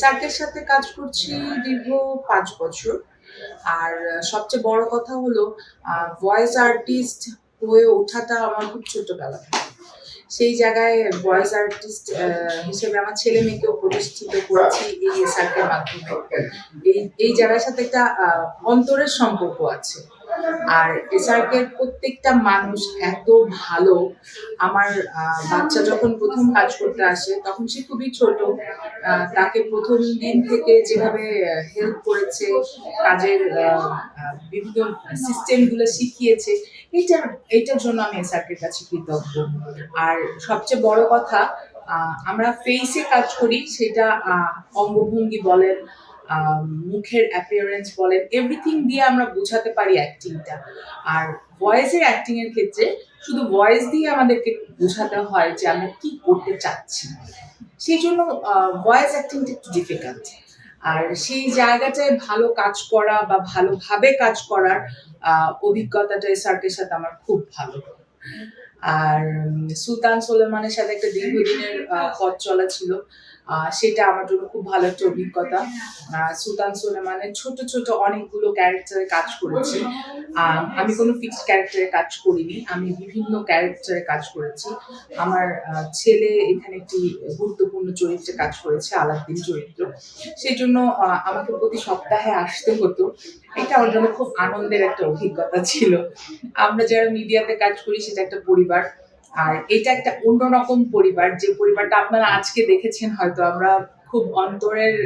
সার্কের সাথে কাজ করছি দীর্ঘ পাঁচ বছর। আর সবচেয়ে বড় কথা হলো ভয়েস আর্টিস্ট হয়ে ওঠাটা আমার খুব ছোটবেলা সেই জায়গায় ভয়েস আর্টিস্ট হিসেবে আমার ছেলে মেয়েকেও প্রতিষ্ঠিত করেছি এই সার্কের মাধ্যমে। এই এই জায়গার সাথে একটা অন্তরের সম্পর্ক আছে। আর এসআরকের প্রত্যেকটা মানুষ এত ভালো। আমার বাচ্চা যখন প্রথম কাজ করতে আসে, তখন সে খুবই ছোট। তাকে প্রথম দিন থেকে যেভাবে হেল্প করেছে কাজের আহ, সিস্টেম বিভিন্ন সিস্টেমগুলো শিখিয়েছে এটা এইটার জন্য আমি এসআরকের কাছে কৃতজ্ঞ। আর সবচেয়ে বড় কথা আমরা ফেইসে কাজ করি সেটা অঙ্গভঙ্গি বলেন মুখের অ্যাপিয়ারেন্স বলেন এভরিথিং দিয়ে আমরা বোঝাতে পারি অ্যাক্টিংটা আর ভয়েসের অ্যাক্টিং এর ক্ষেত্রে শুধু ভয়েস দিয়ে আমাদেরকে বোঝাতে হয় যে আমরা কি করতে চাচ্ছি। সেই জন্য ভয়েস অ্যাক্টিংটা একটু ডিফিকাল্ট আর সেই জায়গাটায় ভালো কাজ করা বা ভালোভাবে কাজ করার অভিজ্ঞতাটা সার্কের সাথে আমার খুব ভালো। আর সুলতান সোলেমানের সাথে একটা দীর্ঘদিনের পথ চলা ছিল। সেটা আমার জন্য খুব ভালো একটা অভিজ্ঞতা। সুলতান সোলেমানের ছোট ছোট অনেকগুলো ক্যারেক্টারে কাজ করেছি। আমি কোনো ফিক্সড ক্যারেক্টারে কাজ করিনি, আমি বিভিন্ন ক্যারেক্টারে কাজ করেছি। আমার ছেলে এখানে একটি গুরুত্বপূর্ণ চরিত্রে কাজ করেছে আলাদ্দিন চরিত্র। সেই জন্য আমাকে প্রতি সপ্তাহে আসতে হতো। এটা আমার জন্য খুব আনন্দের একটা অভিজ্ঞতা ছিল। আমরা যারা মিডিয়াতে কাজ করি, সেটা একটা পরিবার। আর এটা একটা অন্যরকম পরিবার, যে পরিবারটা আপনারা আজকে দেখেছেন, হয়তো আমরা খুব অন্তরের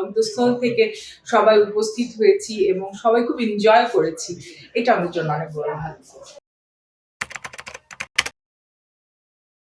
অন্তঃস্থল থেকে সবাই উপস্থিত হয়েছি এবং সবাই খুব এনজয় করেছি। এটা আমাদের জন্য অনেক বড় ভালো